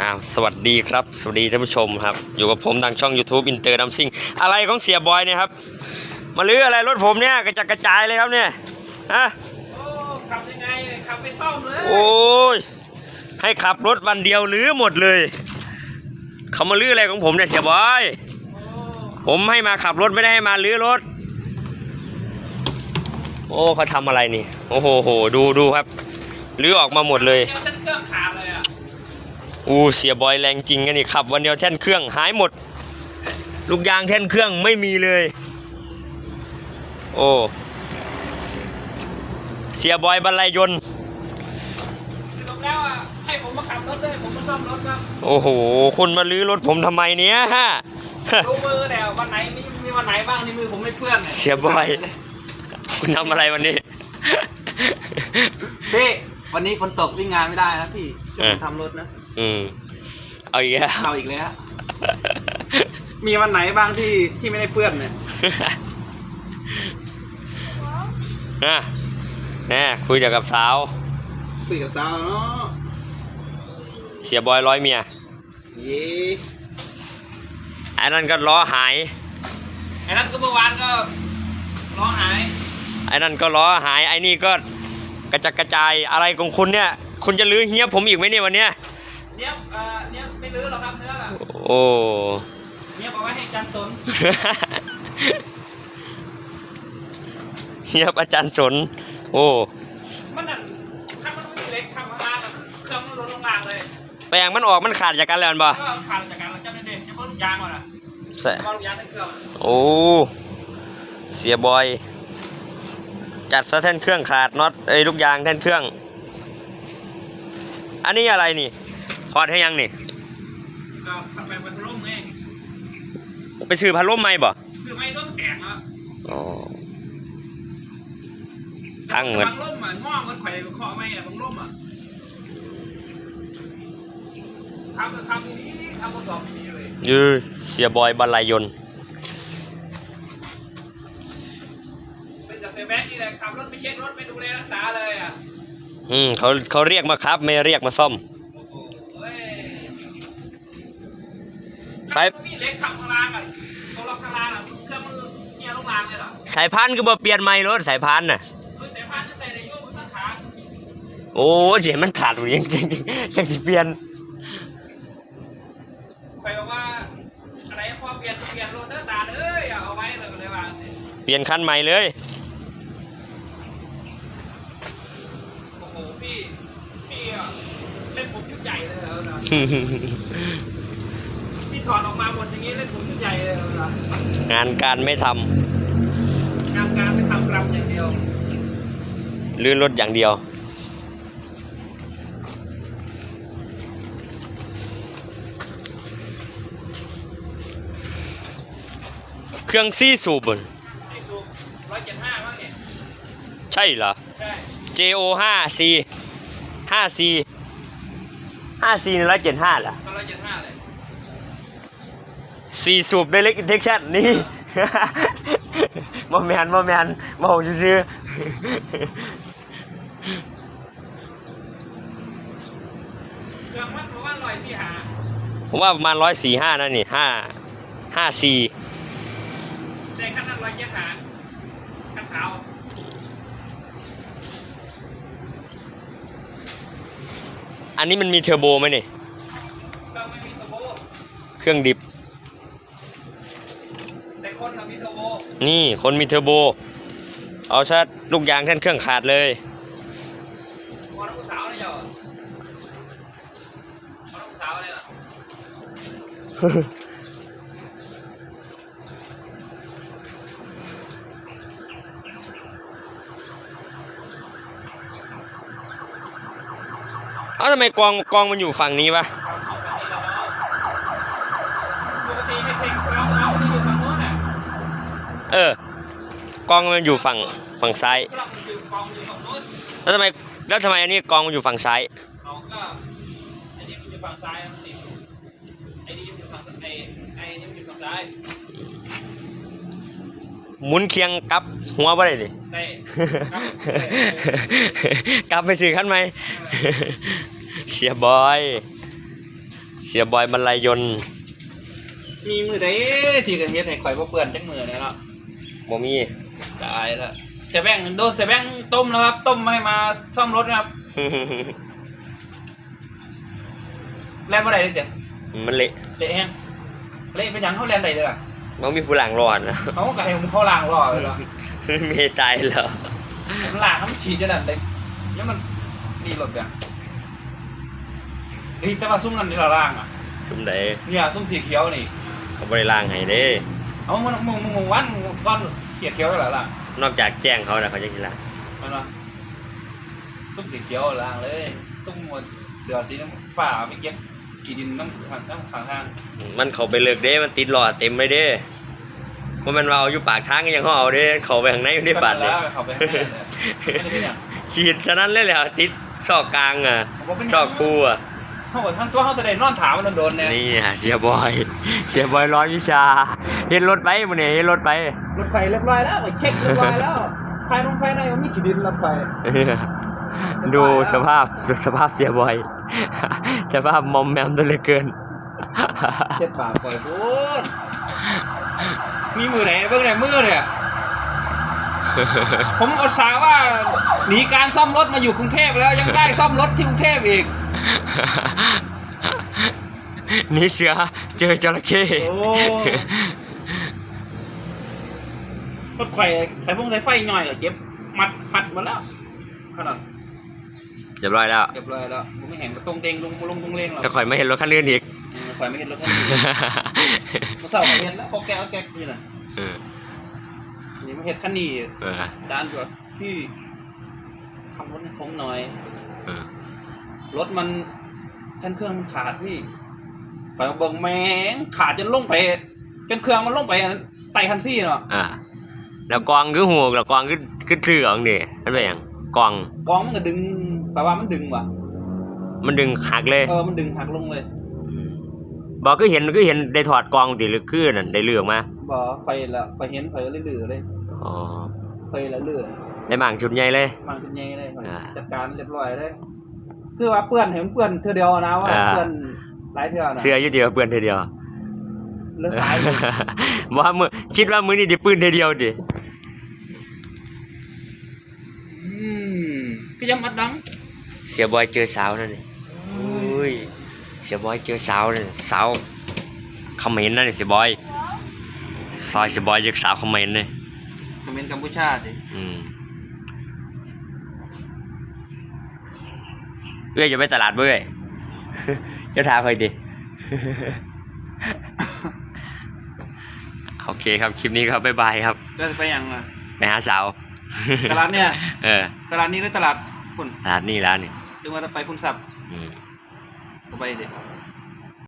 อ้าวสวัสดีครับ สวัสดีท่านผู้ชมครับ อยู่กับผมทางช่อง YouTube อินเตอร์ดัมซิงอะไรของเสียบอยเนี่ยครับ มาลื้ออะไรรถผมเนี่ยกระจัดกระจายเลยครับเนี่ยฮะโอ้ขับยังไงขับไปซ่อมเลยโอ้ยให้ขับรถวันเดียวลื้อหมดเลย เขามาลื้ออะไรของผมเนี่ยเสียบอย ผมให้มาขับรถไม่ได้ให้มาลื้อรถ โอ้เขาทำอะไรนี่ โอ้โหโหดูดูครับลื้อออกมาหมดเลย องขาดเลยอะอู้เสียบอยแรงจริงกันนี่ขับ วันเดียวแท่นเครื่องหายหมด ลูกยางแท่นเครื่องไม่มีเลย โอ้เสียบอยบรรลัยยนต์คือตรงแล้วอะให้ผมมาขับรถด้วยผมมาซ่อมรถครับโอ้โหคุณมาลื้อรถผมทำไมเนี้ยฮะดูมือเนี่ยวันไหนมีมีวันไหนบ้างที่มือผมไม่เปื้อนนี่เสียบอย คุณทำอะไรวันนี้พี่วันนี้ฝนตกวิ่งงานไม่ได้นะพี่ช่วยผมเออทำรถนะ อืมเอาอีกแล้วเอาอีกแล้ว มีวันไหนบ้างที่ที่ไม่ได้เปื้อนเนี่ยนะแน่คุยแต่กับสาว คุยกับสาวเนาะ เสียบอยร้อยเมีย เย้อันนั้นก็ล้อหาย ไอ้นั่นก็เมื่อวานก็ร้องหาย ไอ้นั่นก็ล้อหาย ไอ้นี่ก็กระจัดกระจายอะไรของคุณเนี่ย คุณจะลื้อเฮียผมอีกไหมเนี่ยวันเนี้ย เนี้ยเอ่อเนี้ยไม่รื้อหรอกครับเนื้อแบบโอ้ เนี้ยบอกว่าให้จันตนเฮียบอาจารย์สน โอ้ มันนั่นถ้ามันไม่เล็กทำข้างล่างอะเครื่องมันลดลงล่างเลยแปลงมันออกมันขาดจากกันแล้วอันบ่ก็ขาดจากการเราเจ้าเด็กจะเพิ่มลูกยางก่อนอะใช่เพราะลูกยางในเครื่องโอ้ เสียบอย จัดซะแท่นเครื่องขาดน็อตเอ้ยลูกยางแท่นเครื่อง อันนี้อะไรนี่ ถอดให้ยังนี่ก็พัดไปเป็นร่มไงไปซื้อพัดลมไหมบ่คือไม่ต้องแตกอะอ๋อพังเหมือนบางร่มอะง้อมันไข่คอไม่อะบางร่มอะทำทำนี้ทำทดสอบดีๆเลยยือเสียบอยบรรลัยยนต์เป็นจากเซแบงค์นี่แหละขับรถไปเช็ครถไปดูแลรักษาเลยอะอืมเขาเขาเรียกมาครับไม่เรียกมาซ่อม สายมีเล็กขับข้างล่างอะเขาล็อกข้างล่างอะเครื่องมันเงียลงล่างเลยเหรอสายพานก็บ่เปลี่ยนใหม่รถสายพานน่ะเฮ้ยสายพานจะใส่ในโยกมันตั้งขาโอ้เสียมันขาดอยู่จริงๆจังสิเปลี่ยนใครบอกว่าอะไรพอเปลี่ยนเปลี่ยนโรเตอร์ตาเอ้ยเอาไว้เลยเลยว่าเปลี่ยนคันใหม่เลยโอ้โหพี่พี่อะเล่นผมชุดใหญ่เลยเหรอนะ พี่ถอดออกมาหมดอย่างนี้เล่นผมชุดใหญ่เลยเหรอนะงานการไม่ทำงานการไปทำกรรมอย่างเดียว ลื่นรถอย่างเดียว เครื่องซี่สูบบ่นที่สูบร้อยเจ็ดห้าบ้างเนี่ยใช่เหรอ ใช่ JO 5 C 5 C 5 C 175เหรอ ก็ร้อยเจ็ดห้าเลย สี่สูบไดเล็กอินเทคชั่นนี่บ่แมนบ่แมนบ่ฮู้ซื่อเครื่องมันบอกว่าร้อยสี่หาๆผมว่าประมาณ145นั่นนี่5 5 C แต่ขั้นนั้นร้อยเจ็ดหาขั้นขาวอันนี้มันมีเทอร์โบไหมนี่ก็ไม่มีตัวโบเครื่องดิบ แต่คนเรามีตัวโบ นี่คนมีเทอร์โบ เอาซะลูกยางแท่นเครื่องขาดเลยเลยเหรอพอนักศึกษาเลยเหรอเอ้าทำไมกองกองมันอยู่ฝั่งนี้วะ ปกติไม่เพ่งเราเราจะอยู่ฝั่งโน้นน่ะ เออกองมันอยู่ฝั่งฝั่งซ้ายกล้องมันอยู่กองอยู่ฝั่งโน้นแล้วทำไมแล้วทำไมอันนี้กองมันอยู่ฝั่งซ้ายเราก็ไอ้นี่มันอยู่ฝั่งซ้ายนะมันติดไอ้นี่มันอยู่ฝั่งไอ้ไอ้นี่มันอยู่ฝั่งซ้ายหมุนเคียงกลับหัวบ่ได้ดิเต้กลับไปสื่อขั้นไหมเสียบอย เสียบอยบรรลัยยนต์มีมือใดที่กันเฮ็ดให้ข่อยบ่เปื้อนจักมือเนี่ยเนาะ บ่มีตายแล้วเสียแบงค์โดนเสียแบงค์ต้มแล้วครับ ต้มให้มาซ่อมรถนะครับแล่นบ่ได้เลยเจ้ะมันเละเละแฮงเละเป็นหยังเขาแล่นได้เลยล่ะมันมีผู้หลังรอดนะเขาก็ให้ผมเข้าล่างรอเลยเหรอไม่ให้ตายเหรอมันล่างมันฉีดจะนั่นเลยแล้วมันดีรถแบบเฮ้ยแต่ว่าซุ้มนั่นที่เราล่างอะชุมใดเนี่ยซุ้มสีเขียวนี่เขาบริล่างให้เด้ เอามึงมึงมึงมึงวันก้อนสีเขียวเหรอล่ะนอกจากแจ้งเขานะเขาจะกินละมันวะซุ้มสีเขียวล่างเลยซุ้มหมวดเสือสีน้ำฟ้าไม่เก็บกี่ดินน้ำทางน้ำทางทางมันเขาไปเลิกเด้มันติดหลอดเต็มเลยเด้ว่ามันว่าเอาอยู่ปากทางก็ยังเขาเอาเด้เขาไปข้างในอยู่ในบาดเลยแล้วเขาไปข้างในเลยไม่ได้เป็นอย่างฉีดฉะนั้นเลยแหละติดซอกกลางอะผมว่าเป็นซอกคู่อะเขาบอกทั้งตัวเขาจะได้นอนถามมันโดนๆเนี่ยนี่อะเสียบอย เสียบอยร้อยวิชา เห็นรถไปมันเนี่ยเห็นรถไป รถไฟเรียบร้อยแล้วเช็คเรียบร้อยแล้วภายนงภายในมันมีขีดินรถไฟดูสภาพสภาพเสียบอย สภาพมอมแมมตัวเหลือเกินเจ็ดปากปล่อยพูดมีมือไหนเบื้องไหนมือเนี่ยผมอดสาว่าหนีการซ่อมรถมาอยู่กรุงเทพแล้วยังได้ซ่อมรถที่กรุงเทพอีกนี่เสือเจอจระเข้โอ้ รถไฟสายพงสายไฟหน่อยก็เก็บมัดมัดหมดแล้วขนาดเรียบร้อยแล้วเรียบร้อยแล้วผมไม่เห็นมาตรงเตงลงลงตรงเลงหรอกจะข่อยไม่เห็นรถคันอื่นอีกรถไฟไม่เห็นรถคันนี้มาเศร้ามาเห็นแล้วพอแกเอาแกนี่น่ะเออนี่มาเห็นคันนี้เออด้านแบบพี่ทำรถให้คงหน่อยเออรถมันกันเครื่องมันขาดพี่ไฟเบิ่งแมงขาดจนลงไปกันเครื่องมันลงไปไต่คันซี่เนาะอ่า แล้วกองคือหูแล้วกองคือคือเถืองนี่นั่นเป็นหยังกองกองมันก็ดึงแปลว่ามันดึงว่ะมันดึงหักเลยเออมันดึงหักลงเลยมบอกก็เห็นก็เห็นได้ถอดกองดิหรือคือนั่นได้เลือกมาบ่ไฟละไฟเห็นไฟเลยลือเลยอ๋อไฟละลือได้หมางชุดใหญ่เลยมันเป็นยังไงเลยอ่าจัดการเรียบร้อยเลยคือว่าเปื้อนเห็นเปื้อนเธอเดียวนะว่าอ่าเปื้อนหลายเทื่อนะเสื้ออยุเดียวเปื้อนเทอเดียว เลือดสายเลยว่ามือคิดว่ามือนี่จะปืนเทอเดียวดิอืมก็ยังมัดดังเสียบอยเจอสาวนั่นนี่อุ้ยเสียบอยเจอสาวนั่นสาวเขมรนั่นนี่เสียบอยซอยเสียบอยเจอสาวเขมรเลยคอมเมนต์กัมพูชาสิอืมเอ้ยจะไปตลาดเบ้ยจะถามใครดิ โอเคครับคลิปนี้ครับบ๊ายบายครับก็จะไปยังอะไปหาสาว ตลาดเนี่ย เออตลาดนี้หรือตลาดคุณตลาดนี่ร้านนี่หรือว่าจะไปคุณสับอืมก็ไปเดี๋ยว